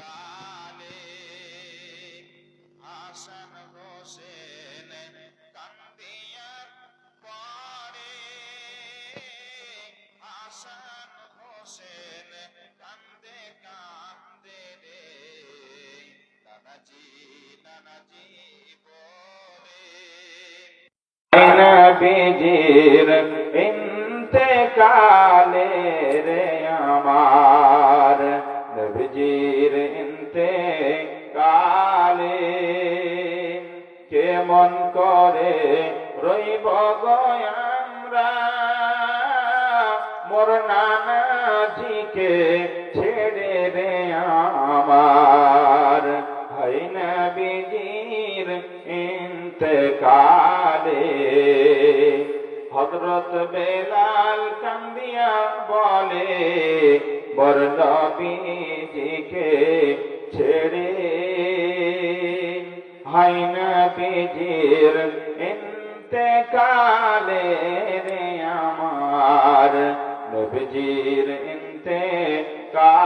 কালে হাসান হোসেন কান্দিয়া পরে হাসান হোসেন কান্দে কান্দে রে। নানাজি নানাজি বলে। নবীজির ইন্তেকালে রে আমার নবীজি নবীজির ইন্তেকালে কেমন করে রইব আমরা? মোর নানাজিকে ছেড়ে রে আমার। হাই নবীজির ইন্তকালে হজরত বেলাল কান্দিয়া বলে বর ছেড়ে হাই নবীজির ইন্তকালে রে আমার নবীজির ইন্তকালে।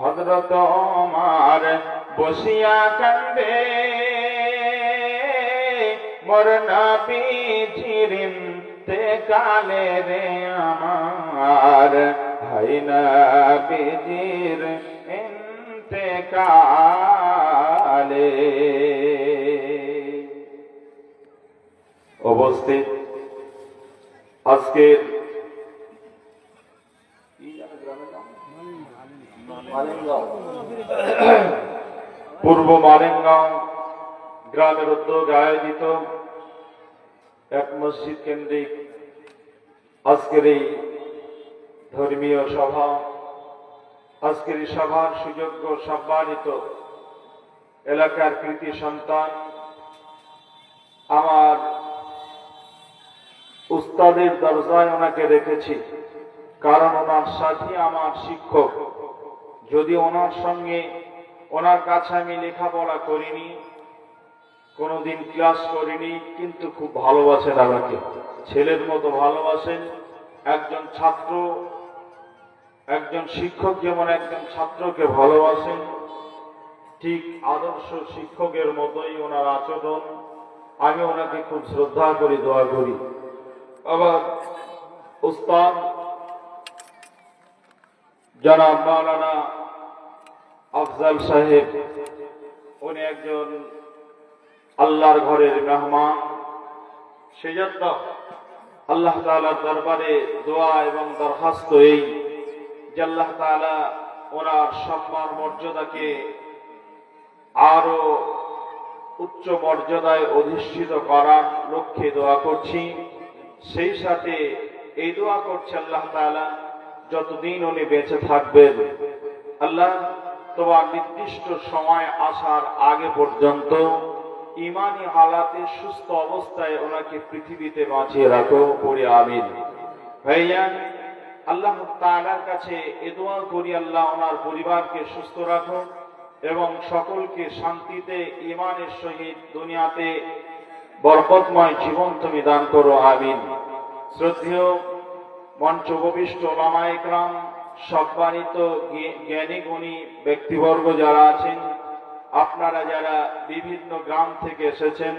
হজরত ওমর বসিয়া কান্দে, মোর নবীজির ইন্তকালে রে আমার হাই নবীজির ইন্তকালে উপস্থিত আজকের পূর্ব মালেঙ্গাঁও গ্রামের উদ্যোগে আয়োজিত এক মসজিদ কেন্দ্রিক আজকের এই ধর্মীয় সভা, আজকের সভার সুযোগ্য সম্মানিত এলাকার কৃতি সন্তান, আমার উস্তাদের দরজায় ওনাকে রেখেছি। কারণ ওনার সাথী আমার শিক্ষক। যদি ওনার সঙ্গে ওনার কাছে আমি লেখাপড়া করিনি, কোনোদিন ক্লাস করিনি, কিন্তু খুব ভালোবাসেন আমাকে। ছেলের মতো ভালোবাসেন একজন ছাত্র একজন শিক্ষক যেমন একজন ছাত্রকে ভালোবাসেন, ঠিক আদর্শ শিক্ষকের মতোই ওনার আচরণ। আমি ওনাকে খুব শ্রদ্ধা করি, দোয়া করি। আবার উস্তাদ যারা মাওলানা আফজাল সাহেব, উনি একজন আল্লাহর ঘরের মেহমান। সেজন্য আল্লাহ তাআলার দরবারে দোয়া এবং দরখাস্ত এই যে আল্লাহ তাআলা ওনার সম্মান মর্যাদাকে আরও উচ্চ মর্যাদায় অধিষ্ঠিত করার লক্ষ্যে দোয়া করছি। সেই সাথে এই দোয়া করছে আল্লাহ তাআলা, যতদিন উনি বেঁচে থাকবেন, আল্লাহ তোমার নির্দিষ্ট সময় আসার আগে পর্যন্ত ইমানি হালাতে সুস্থ অবস্থায় ওনাকে পৃথিবীতে বাঁচিয়ে রাখো, পড়ে আমিন। ভাইয়া আল্লাহ তাআলার কাছে এ দোয়া করি, আল্লাহ ওনার পরিবারকে সুস্থ রাখো এবং সকলকে শান্তিতে ইমানের সহিত দুনিয়াতে বরকতময় জীবন তুমি দান করো, আমিন। শ্রদ্ধেয় মঞ্চ উপবিষ্ট লামাইকরাম সম্মানিত জ্ঞ- জ্ঞানী গুণী ব্যক্তিবর্গ যারা আছেন, আপনারা যারা বিভিন্ন গ্রাম থেকে এসেছেন,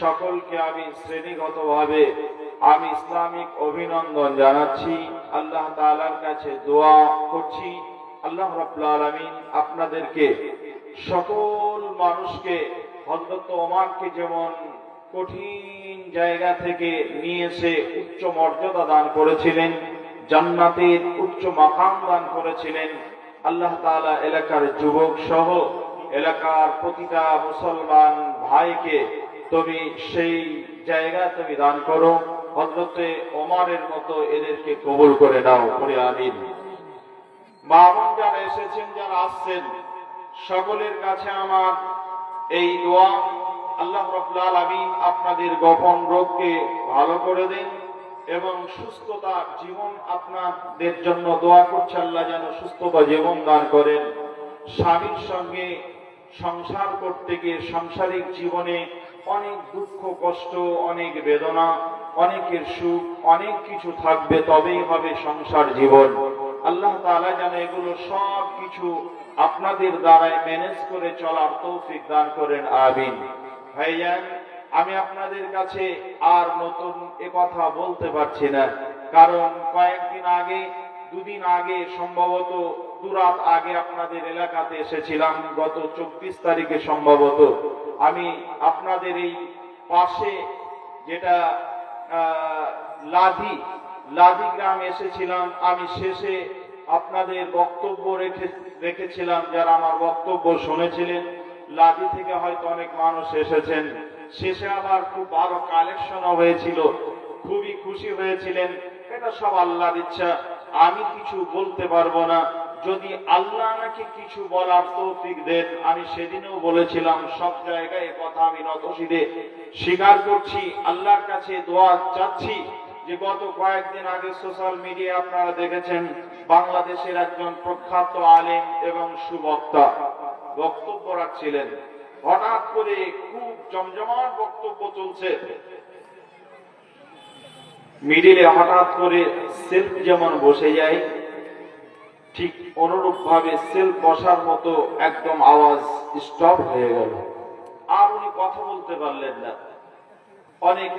সকলকে আমি শ্রেণীগতভাবে আমি ইসলামিক অভিনন্দন জানাচ্ছি। আল্লাহ তাআলার কাছে দোয়া করছি। আল্লাহ রাব্বুল আলামিন আপনাদেরকে, সকল মানুষকে, হযরত ওমরকে যেমন কঠিন জায়গা থেকে নিয়ে এসে উচ্চ মর্যাদা দান করেছিলেন, জান্নাতের উচ্চ মাকাম দান করেছিলেন, আল্লাহ তাআলা এলাকার যুবক সহ এলাকার প্রতিটা মুসলমান ভাইকে তুমি সেই জায়গা তুমি দান করো। হজরতে ওমারের মতো এদেরকে কবুল করে নাও করে আমিন। মা যারা এসেছেন, যারা আসছেন, সকলের কাছে আমার এই দোয়া, আল্লাহ রব্বুল আলামিন আপনাদের গোপন রোগকে ভালো করে দেন এবং সুস্থতা জীবন আপনাদের জন্য দোয়া করছে, আল্লাহ যেন সুস্থতা জীবন দান করেন। স্বামীর সঙ্গে সংসার করতে গিয়ে সাংসারিক জীবনে অনেক দুঃখ, কষ্ট, অনেক বেদনা, অনেকের সুখ, অনেক কিছু থাকবে, তবেই হবে সংসার জীবন। আল্লাহ তাআলা যেন এগুলো সব কিছু আপনাদের দ্বারাই ম্যানেজ করে চলার তৌফিক দান করেন, আমিন। ভাইজান, আমি আপনাদের কাছে আর নতুন এ কথা বলতে পারছি না, কারণ কয়েকদিন আগে, দুদিন আগে সম্ভবত দুরাত আগে আপনাদের এলাকাতে এসেছিলাম, গত চব্বিশ তারিখে সম্ভবত। আমি আপনাদের এই পাশে যেটা লাধি লাধি গ্রাম এসেছিলাম, আমি শেষে আপনাদের বক্তব্য রেখে, রেখেছিলাম, যারা আমার বক্তব্য শুনেছিলেন। লাদি থেকে হয়তো অনেক মানুষ এসেছেন। শেষে আবার খুব ভালো কালেকশনও হয়েছিল। খুবই খুশি হয়েছিলেন। এটা সব আল্লাহর ইচ্ছা। আমি কিছু বলতে পারব না। যদি আল্লাহ নাকি কিছু বলার তৌফিক দেন, আমি সেদিনও বলেছিলাম, সব জায়গায় কথা আমি নতশিদে স্বীকার করছি, আল্লাহর কাছে দোয়া চাচ্ছি যে গত কয়েকদিন আগে সোশ্যাল মিডিয়া আপনারা দেখেছেন, বাংলাদেশের একজন প্রখ্যাত আলেম এবং সুবক্তা বক্তব্য রাখছিলেন। হঠাৎ করে খুব জমজমাট বক্তব্য চলছে। মিডিলে হঠাৎ করে সেলফ যেমন বসে যায় ঠিক অনুরূপ ভাবে সেল বসার মতো একদম আওয়াজ স্টপ হয়ে গেল। আর উনি কথা বলতে পারলেন না। অনেক